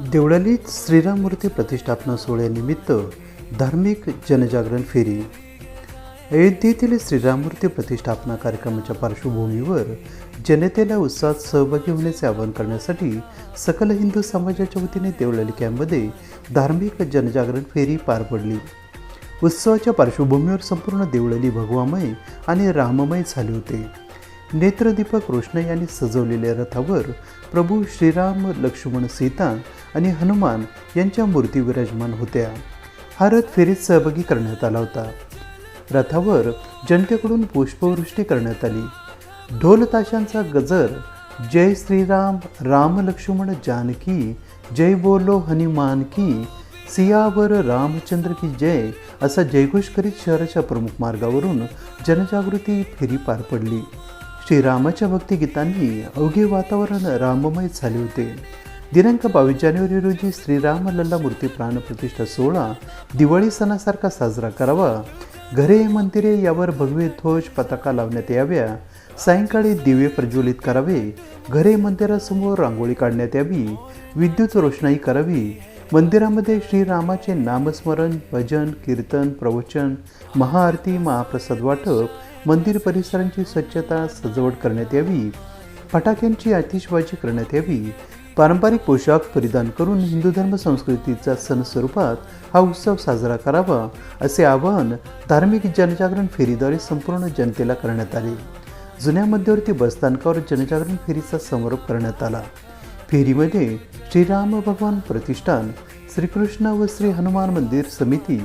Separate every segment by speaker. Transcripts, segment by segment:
Speaker 1: देवळालीत श्रीराममूर्ती प्रतिष्ठापना सोहळ्यानिमित्त धार्मिक जनजागरण फेरी. अयोध्येतील श्रीराममूर्ती प्रतिष्ठापना कार्यक्रमाच्या पार्श्वभूमीवर जनतेला उत्साहात सहभागी होण्याचे आवाहन करण्यासाठी सकल हिंदू समाजाच्या वतीने देवळाली कॅम्पमध्ये धार्मिक जनजागरण फेरी पार पडली. उत्सवाच्या पार्श्वभूमीवर संपूर्ण देवळाली भगवामय आणि राममय झाले होते. नेत्रदीपक रोषणाई यांनी सजवलेल्या रथावर प्रभू श्रीराम लक्ष्मण सीता आणि हनुमान यांच्या मूर्ती विराजमान होत्या. हा रथ फेरीत सहभागी करण्यात आला होता. रथावर जनतेकडून पुष्पवृष्टी करण्यात आली. ढोल ताशांचा गजर जय श्रीराम राम लक्ष्मण जानकी जय बोलो हनुमान की सियावर रामचंद्र की जय असा जयघोष करीत शहराच्या प्रमुख मार्गावरून जनजागृती फेरी पार पडली. श्रीरामाच्या भक्तिगीतांनी अवघे वातावरण राममय झाले होते. दिनांक बावीस जानेवारी रोजी श्रीराम लल्ला मूर्ती प्राणप्रतिष्ठा सोहळा दिवाळी सणासारखा साजरा करावा. घरे मंदिरे यावर भगवे ध्वज पताका लावण्यात याव्या. सायंकाळी दिवे प्रज्वलित करावे. घरे मंदिरासमोर रांगोळी काढण्यात यावी. विद्युत रोषणाई करावी. मंदिरामध्ये श्रीरामाचे नामस्मरण भजन कीर्तन प्रवचन महाआरती महाप्रसाद वाटप मंदिर परिसरांची स्वच्छता सजवट करण्यात यावी. फटाक्यांची आतिषबाजी करण्यात यावी. पारंपरिक पोशाख परिधान करून हिंदू धर्म संस्कृतीचा सण स्वरूपात हा उत्सव साजरा करावा असे आवाहन धार्मिक जनजागरण फेरीद्वारे संपूर्ण जनतेला करण्यात आले. जुन्या मध्यवर्ती बसस्थानकावर जनजागरण फेरीचा समारोप करण्यात आला. फेरीमध्ये श्रीराम भगवान प्रतिष्ठान श्रीकृष्ण व श्री हनुमान मंदिर समिती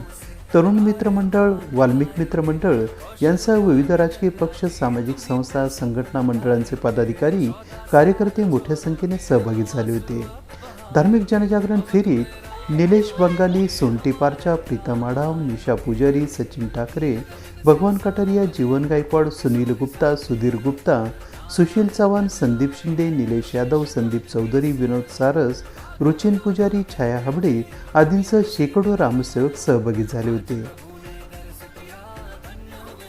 Speaker 1: तरुण मित्रमंडळ वाल्मिक मित्रमंडळ यांसह विविध राजकीय पक्ष सामाजिक संस्था संघटना मंडळांचे पदाधिकारी कार्यकर्ते मोठ्या संख्येने सहभागी झाले होते. धार्मिक जनजागरण फेरीत निलेश बंगाली सोनटीपारच्या प्रीतम आढाव निशा पुजारी सचिन ठाकरे भगवान कटारिया जीवन गायकवाड सुनील गुप्ता सुधीर गुप्ता सुशील चव्हाण संदीप शिंदे निलेश यादव संदीप चौधरी विनोद सारस रुचिन पुजारी छाया हाबडे आदींसह शेकडो रामसेवक सहभागी झाले होते.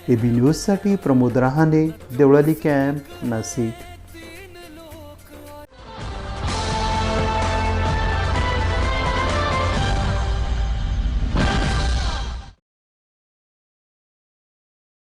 Speaker 1: एबी न्यूजसाठी प्रमोद रहाणे देवळाली कॅम्प नाशिक.